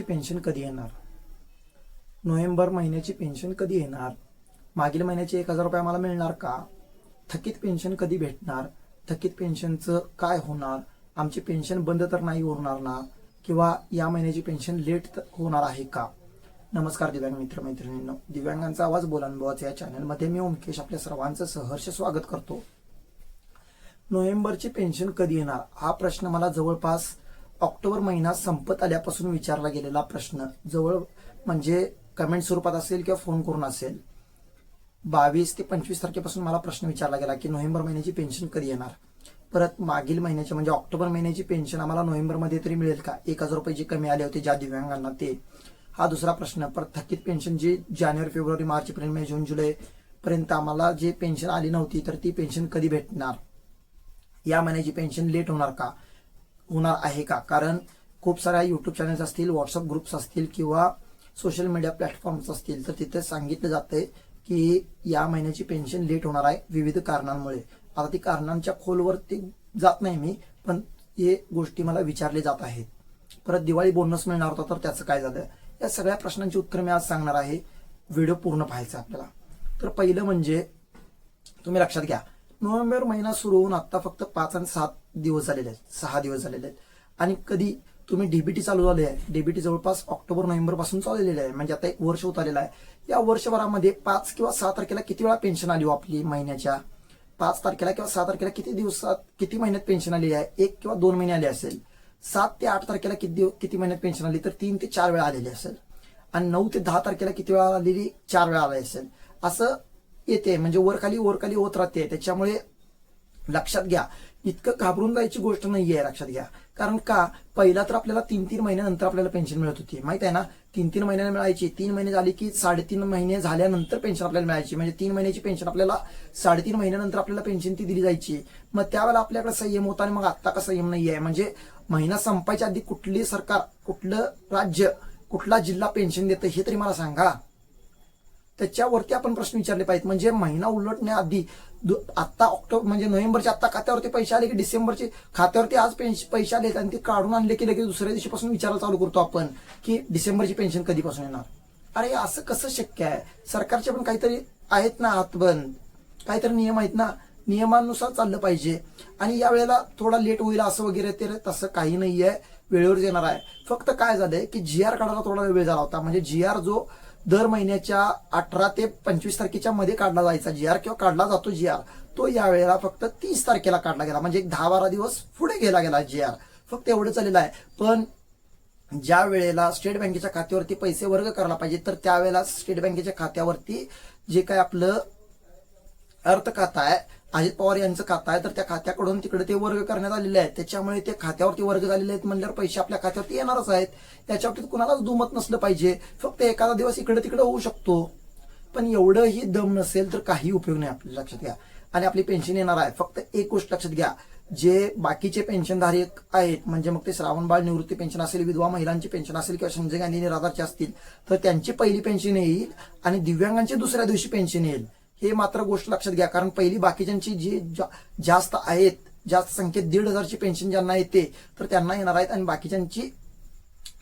महिन्याची पेन्शन कधी येणार? नोव्हेंबर महिन्याची पेन्शन कधी येणार? मागील महिन्याचे एक हजार रुपये आम्हाला मिळणार का? थकीत पेन्शन कधी भेटणार? थकीत पेन्शनचं काय होणार? आमची पेन्शन बंद तर नाही होणार ना? किंवा या महिन्याची पेन्शन लेट होणार आहे का? नमस्कार दिव्यांग मित्र मैत्रिणींनो. दिव्यांगांचा आवाज बोलानुभवाचा या चॅनलमध्ये मी ओमकेश आपल्या सर्वांचं सहर्ष स्वागत करतो. नोव्हेंबरची पेन्शन कधी येणार? हा प्रश्न मला जवळपास ऑक्टोबर महिना संपत आल्यापासून विचारला गेलेला प्रश्न जवळ म्हणजे कमेंट स्वरूपात असेल किंवा फोन करून असेल बावीस ते पंचवीस तारखेपासून मला प्रश्न विचारला गेला की नोव्हेंबर महिन्याची पेन्शन कधी येणार? परत मागील महिन्याची म्हणजे ऑक्टोबर महिन्याची पेन्शन आम्हाला नोव्हेंबरमध्ये तरी मिळेल का? एक हजार रुपये जे कमी आले होते ज्या दिव्यांगांना ते. हा दुसरा प्रश्न परत थकीत पेन्शन जे जानेवारी फेब्रुवारी मार्च एप्रिल मे जून जुलै पर्यंत आम्हाला जे पेन्शन आली नव्हती तर ती पेन्शन कधी भेटणार? या महिन्याची पेन्शन लेट होणार का? होणार आहे का? कारण खूप साऱ्या युट्यूब चॅनल्स असतील व्हॉट्सअप ग्रुप्स असतील किंवा सोशल मीडिया प्लॅटफॉर्म्स असतील तर तिथे सांगितलं जाते की या महिन्याची पेन्शन लेट होणार आहे विविध कारणांमुळे. आता ती कारणांच्या खोलवर ते जात नाही मी पण हे गोष्टी मला विचारले जात आहेत. परत दिवाळी बोनस मिळणार होता तर त्याचं काय झालं? या सगळ्या प्रश्नांची उत्तर मी आज सांगणार आहे. व्हिडिओ पूर्ण पाहायचा आपल्याला. तर पहिलं म्हणजे तुम्ही लक्षात घ्या. नोव्हेंबर महिना सुरू होऊन आता फक्त पाच आणि सात दिवस झालेले आहेत. सहा दिवस झालेले आहेत. आणि कधी तुम्ही डीबीटी चालू झाले आहे. डीबीटी जवळपास ऑक्टोबर नोव्हेंबरपासून चाललेले आहे. म्हणजे आता एक वर्ष होत आलेलं आहे. या वर्षभरामध्ये पाच किंवा सहा तारखेला किती वेळा पेन्शन आली हो आपली महिन्याच्या? पाच तारखेला किंवा सहा तारखेला किती दिवसात किती महिन्यात पेन्शन आली आहे? एक किंवा दोन महिने आले असेल. सात ते आठ तारखेला किती दिव- किती महिन्यात पेन्शन आली? तर तीन ते चार वेळा आलेली असेल. आणि नऊ ते दहा तारखेला किती वेळा आलेली? चार वेळा आली असेल. असं येते म्हणजे वरखाली वरखाली होत राहते. त्याच्यामुळे लक्षात घ्या इतकं घाबरून जायची गोष्ट नाहीये लक्षात घ्या. कारण का? पहिला तर आपल्याला तीन तीन महिन्यानंतर आपल्याला पेन्शन मिळत होती. माहीत आहे ना? तीन तीन महिन्याला मिळायची. तीन महिने झाली की साडेतीन महिने झाल्यानंतर पेन्शन आपल्याला मिळायची. म्हणजे तीन महिन्याची पेन्शन आपल्याला साडेतीन महिन्यानंतर आपल्याला पेन्शन ती दिली जायची. मग त्यावेळेला आपल्याकडे संयम होता आणि मग आता का संयम नाहीये? म्हणजे महिना संपायच्या आधी कुठली सरकार कुठलं राज्य कुठला जिल्हा पेन्शन देतं हे तरी मला सांगा. त्याच्यावरती आपण प्रश्न विचारले पाहिजेत. म्हणजे महिना उलटण्याआधी दु- आता ऑक्टोबर म्हणजे नोव्हेंबरच्या आता खात्यावरती पैसे आले की डिसेंबरचे खात्यावरती आज पेन्श- पैसे आले आणि ते काढून आणले की लगेच दुसऱ्या दिवशीपासून विचारायला चालू करतो आपण की डिसेंबरची पेन्शन कधीपासून येणार? अरे असं कसं शक्य आहे? सरकारचे पण काहीतरी आहेत ना हातबंद. काहीतरी नियम आहेत ना? नियमानुसार चाललं पाहिजे. आणि या वेळेला थोडा लेट होईल असं वगैरे ते तसं काही नाहीये. वेळेवर येणार आहे. फक्त काय झालंय की जी आर काढायला थोडा वेळ झाला होता. म्हणजे जी आर जो दर महिन्याच्या अठरा ते पंचवीस तारखेच्या मध्ये काढला जायचा जी आर किंवा काढला जातो जी आर तो यावेळेला फक्त तीस तारखेला काढला गेला. म्हणजे एक दहा बारा दिवस पुढे गेला गेला जी आर फक्त एवढं चाललेलं आहे. पण ज्या वेळेला स्टेट बँकेच्या खात्यावरती पैसे वर्ग करायला पाहिजे तर त्यावेळेला स्टेट बँकेच्या खात्यावरती जे काय आपलं अर्थ खाता आहे अजित पवार यांचं खातं आहे तर त्या खात्याकडून तिकडे ते वर्ग करण्यात आलेले आहेत. त्याच्यामुळे ते खात्यावरती वर्ग झालेले आहेत म्हणल्यावर पैसे आपल्या खात्यावरती येणारच आहेत. त्याच्या बाबतीत कुणालाच दुमत नसलं पाहिजे. फक्त एखादा दिवस इकडे तिकडे होऊ शकतो. पण एवढंही दम नसेल तर काही उपयोग नाही आपल्या लक्षात घ्या. आणि आपली पेन्शन येणार आहे. फक्त एक गोष्ट लक्षात घ्या. जे बाकीचे पेन्शनधारक आहेत म्हणजे मग ते श्रावणबाळ निवृत्ती पेन्शन असेल विधवा महिलांची पेन्शन असेल किंवा संजय गांधी निराधारचे असतील तर त्यांची पहिली पेन्शन येईल आणि दिव्यांगांची दुसऱ्या दिवशी पेन्शन येईल. हे मात्र गोष्ट लक्षात घ्या कारण पहिली बाकीच्यांची जी जा- जास्त आहेत जास्त संख्येत दीड हजारची पेन्शन ज्यांना येते तर त्यांना येणार आहेत आणि बाकीच्यांची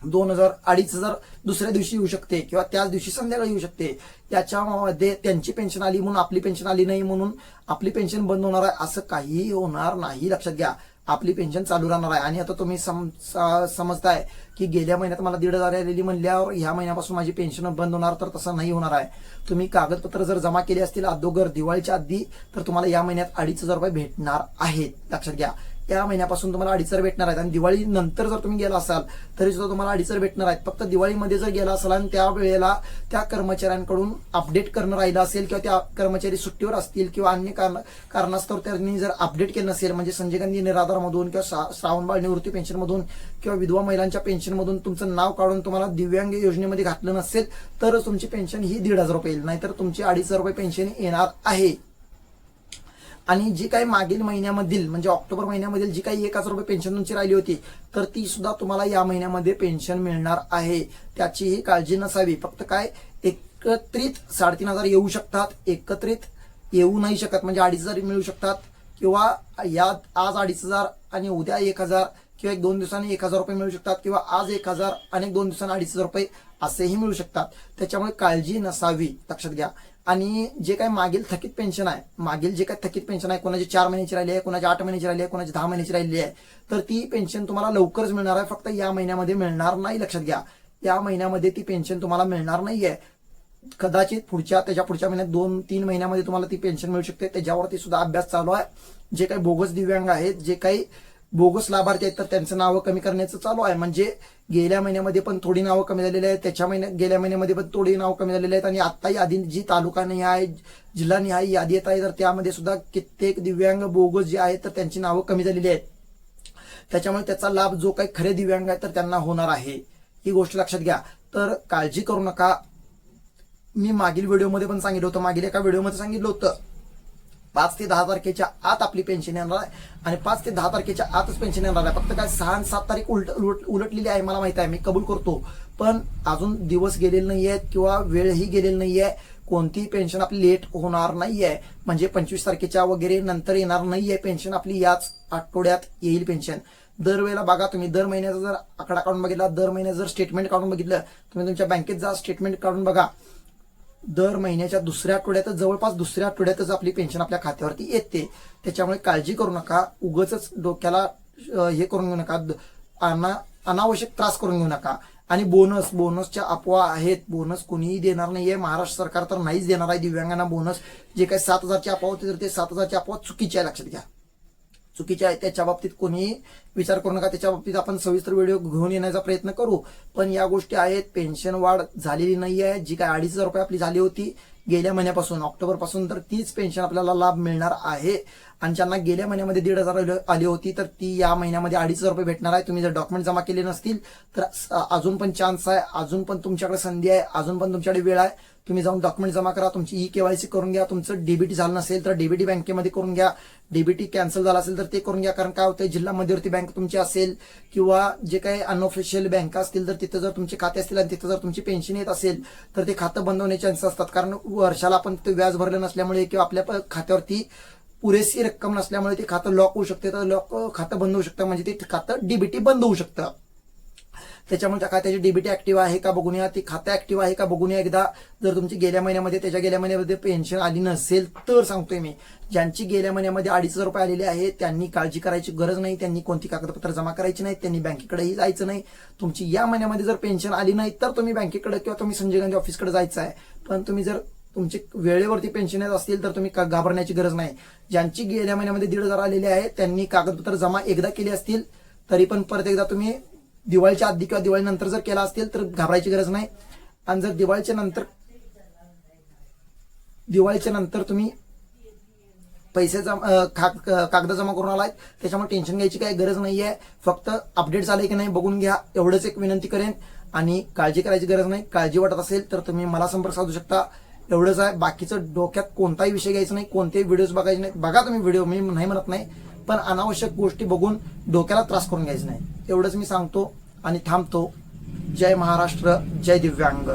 दोन हजार अडीच हजार दुसऱ्या दिवशी येऊ शकते किंवा त्याच दिवशी संध्याकाळी येऊ शकते. त्याच्यामध्ये त्यांची पेन्शन आली म्हणून आपली पेन्शन आली नाही म्हणून आपली पेन्शन बंद होणार आहे असं काहीही होणार नाही. लक्षात घ्या. आपली पेन्शन चालू राहणार आहे. आणि आता तुम्ही सम- समजताय की गेल्या महिन्यात मला दीड हजार आलेली म्हणल्यावर ह्या महिन्यापासून माझी पेन्शन बंद होणार तर तसं नाही होणार आहे. तुम्ही कागदपत्र जर जमा केली असतील अगोदर दिवाळीच्या आधी तर तुम्हाला या महिन्यात अडीच हजार रुपये भेटणार आहेत. लक्षात घ्या. या महिन्यापासून तुम्हाला अडीचर भेटणार आहेत. आणि दिवाळी नंतर जर तुम्ही गेला असाल तरी सुद्धा तुम्हाला अडीचर भेटणार आहेत. फक्त दिवाळीमध्ये जर गेला असाल आणि त्या वेळेला त्या कर्मचाऱ्यांकडून अपडेट करणं राहिलं असेल किंवा त्या कर्मचारी सुट्टीवर असतील किंवा अन्य कारण कारणास्तव त्यांनी जर अपडेट केलं नसेल म्हणजे संजय गांधी निराधारमधून किंवा श्रावणबाळ निवृत्ती पेन्शनमधून किंवा विधवा महिलांच्या पेन्शनमधून तुमचं नाव काढून तुम्हाला दिव्यांग योजनेमध्ये घातलं नसेल तरच तुमची पेन्शन ही दीड हजार रुपये येईल. नाहीतर तुमची अडीच हजार रुपये पेन्शन येणार आहे. आणि जी काही मागील महिन्यामधील म्हणजे ऑक्टोबर महिन्यामधील जी काही एक हजार रुपये पेन्शन तुमची राहिली होती तर ती सुद्धा तुम्हाला या महिन्यामध्ये पेन्शन मिळणार आहे. त्याचीही काळजी नसावी. फक्त काय एकत्रित साडेतीन हजार येऊ शकतात एकत्रित येऊ नाही शकत. म्हणजे अडीच हजार मिळू शकतात किंवा या आज अडीच हजार आणि उद्या एक हजार किंवा एक दोन दिवसांनी एक हजार रुपये मिळू शकतात किंवा आज एक हजार आणि एक दोन दिवसांनी अडीच हजार रुपये असेही मिळू शकतात. त्याच्यामुळे काळजी नसावी. लक्षात घ्या. आणि जे काही मागील थकीत पेन्शन आहे मागील जे काही थकीत पेन्शन आहे कोणाची चार महिन्याची राहिली आहे कोणाची आठ महिन्याची राहिली आहे कोणाची दहा महिन्याची राहिली आहे तर ती पेन्शन तुम्हाला लवकरच मिळणार आहे. फक्त या महिन्यामध्ये मिळणार नाही लक्षात घ्या. या महिन्यामध्ये ती पेन्शन तुम्हाला मिळणार नाहीये. कदाचित पुढच्या त्याच्या पुढच्या महिन्यात दोन तीन महिन्यामध्ये तुम्हाला ती पेन्शन मिळू शकते. त्याच्यावरती सुद्धा अभ्यास चालू आहे. जे काही बोगस दिव्यांग आहेत जे काही बोगस लाभार्थी आहेत तर त्यांचं नावं कमी करण्याचं चालू आहे. म्हणजे गेल्या महिन्यामध्ये पण थोडी नावं कमी झालेली आहेत. त्याच्या महिन्यात गेल्या महिन्यामध्ये पण थोडी नावं कमी झालेली आहेत. आणि आता यादी जी तालुका निहाय जिल्हा निहाय यादी येत आहे तर त्यामध्ये सुद्धा कित्येक दिव्यांग बोगस जे आहेत तर त्यांची नावं कमी झालेली आहेत. त्याच्यामुळे त्याचा लाभ जो काही खरे दिव्यांग आहे तर त्यांना होणार आहे. ही गोष्ट लक्षात घ्या. तर काळजी करू नका. मी मागील व्हिडिओमध्ये पण सांगितलं होतं. मागील एका व्हिडिओमध्ये सांगितलं होतं. पाच ते दहा तारखेच्या आत आपली पेन्शन येणार आहे. आणि पाच ते दहा तारखेच्या आतच पेन्शन येणार आहे. फक्त काय सहा आणि सात तारीख उलट उलट उलटलेली आहे मला माहीत आहे. मी कबूल करतो. पण अजून दिवस गेलेले नाही आहेत किंवा वेळही गेलेली आहे कोणतीही पेन्शन आपली लेट होणार नाहीये. म्हणजे पंचवीस तारखेच्या वगैरे नंतर येणार नाहीये पेन्शन आपली. याच आठवड्यात येईल पेन्शन दरवेळेला बघा तुम्ही. दर महिन्याचा जर आकडा काढून बघितला दर महिन्याचं जर स्टेटमेंट काढून बघितलं तुम्ही तुमच्या बँकेत जा स्टेटमेंट काढून बघा. दर महिन्याच्या दुसऱ्या आठवड्यातच जवळपास दुसऱ्या आठवड्यातच आपली पेन्शन आपल्या खात्यावरती येते. त्याच्यामुळे काळजी करू नका उगच डोक्याला हे करून घेऊ नका द- अना अनावश्यक त्रास करून घेऊ नका. आणि बोनस बोनसच्या अफवा आहेत. बोनस कोणीही देणार नाहीये. महाराष्ट्र सरकार तर नाहीच देणार आहे दिव्यांगांना बोनस जे काही सात हजारची अफवा होती तर ते सात हजारची अफवा चुकीची आहे लक्षात घ्या. चुकीचे आहे त्याच्या बाबतीत कोणीही विचार करू नका. त्याच्या बाबतीत आपण सविस्तर व्हिडिओ घेऊन येण्याचा प्रयत्न करू. पण या गोष्टी आहेत पेन्शन वाढ झालेली नाही आहे. जी काय अडीच हजार रुपये आपली झाली होती गेल्या महिन्यापासून ऑक्टोबरपासून तर तीच पेन्शन आपल्याला लाभ मिळणार आहे. आणि ज्यांना गेल्या महिन्यामध्ये दीड हजार आली होती तर ती या महिन्यामध्ये अडीच हजार रुपये भेटणार आहे. तुम्ही जर डॉक्युमेंट जमा केले नसतील तर अजून पण चान्स आहे. अजून पण तुमच्याकडे संधी आहे. अजून पण तुमच्याकडे वेळ आहे. तुम्ही जाऊन डॉक्युमेंट जमा करा. तुमची ई केवायसी करून घ्या. तुमचं डीबीटी झालं नसेल तर डीबीटी बँकेमध्ये करून घ्या. डीबीटी कॅन्सल झाला असेल तर ते करून घ्या. कारण काय होतं जिल्हा मध्यवर्ती बँक तुमची असेल किंवा जे काही अनऑफिशियल बँका असतील तर तिथं जर तुमचे खाते असतील आणि तिथं जर तुमची पेन्शन येत असेल तर ते खातं बंद होण्याचे चान्सेस असतात. कारण वर्षाला आपण ते व्याज भरलं नसल्यामुळे किंवा आपल्या प- खात्यावरती पुरेशी रक्कम नसल्यामुळे ते खातं लॉक होऊ शकते. तर लॉक खातं बंद होऊ शकतं. म्हणजे ते खातं डीबीटी बंद होऊ शकतं. त्याच्यामुळे त्या खात्याची डीबीटी ऍक्टिव्ह आहे का बघून या. ती खातं ऍक्टिव्ह आहे का बघून या. एकदा जर तुमची गेल्या महिन्यामध्ये त्याच्या गेल्या महिन्यामध्ये पेन्शन आली नसेल तर सांगतोय मी. ज्यांची गेल्या महिन्यामध्ये अडीच हजार रुपये आलेले आहेत त्यांनी काळजी करायची गरज नाही. त्यांनी कोणती कागदपत्र जमा करायची नाहीत. त्यांनी बँकेकडेही जायचं नाही. तुमची या महिन्यामध्ये जर पेन्शन आली नाही तर तुम्ही बँकेकडे किंवा तुम्ही संजय गांधी ऑफिसकडे जायचं आहे. पण तुम्ही जर तुमचे वेळेवरती पेन्शन येत असतील तर तुम्ही का- घाबरण्याची गरज नाही. ज्यांची गेल्या महिन्यामध्ये दीड हजार आलेले आहे त्यांनी कागदपत्र जमा एकदा केली असतील तरी पण परत एकदा तुम्ही दिवाळीच्या आधी किंवा दिवाळीनंतर जर केला असतील तर घाबरायची गरज नाही. आणि जर दिवाळीच्या नंतर दिवाळीच्या नंतर तुम्ही पैसे जमा कागद जमा करून आलाय त्याच्यामुळे टेन्शन घ्यायची काही गरज नाहीये. फक्त अपडेट झाले की नाही बघून घ्या. एवढंच एक विनंती करेन. आणि काळजी करायची गरज नाही. काळजी वाटत असेल तर तुम्ही मला संपर्क साधू शकता. एवढंच आहे. बाकीचं डोक्यात कोणताही विषय घ्यायचा नाही कोणतेही व्हिडिओज बघायचे नाही. बघा तुम्ही व्हिडिओ मी नाही म्हणत नाही पण अनावश्यक गोष्टी बघून डोक्याला त्रास करून घ्यायचा नाही. एवढंच मी सांगतो आणि थांबतो. जय महाराष्ट्र जय दिव्यांग.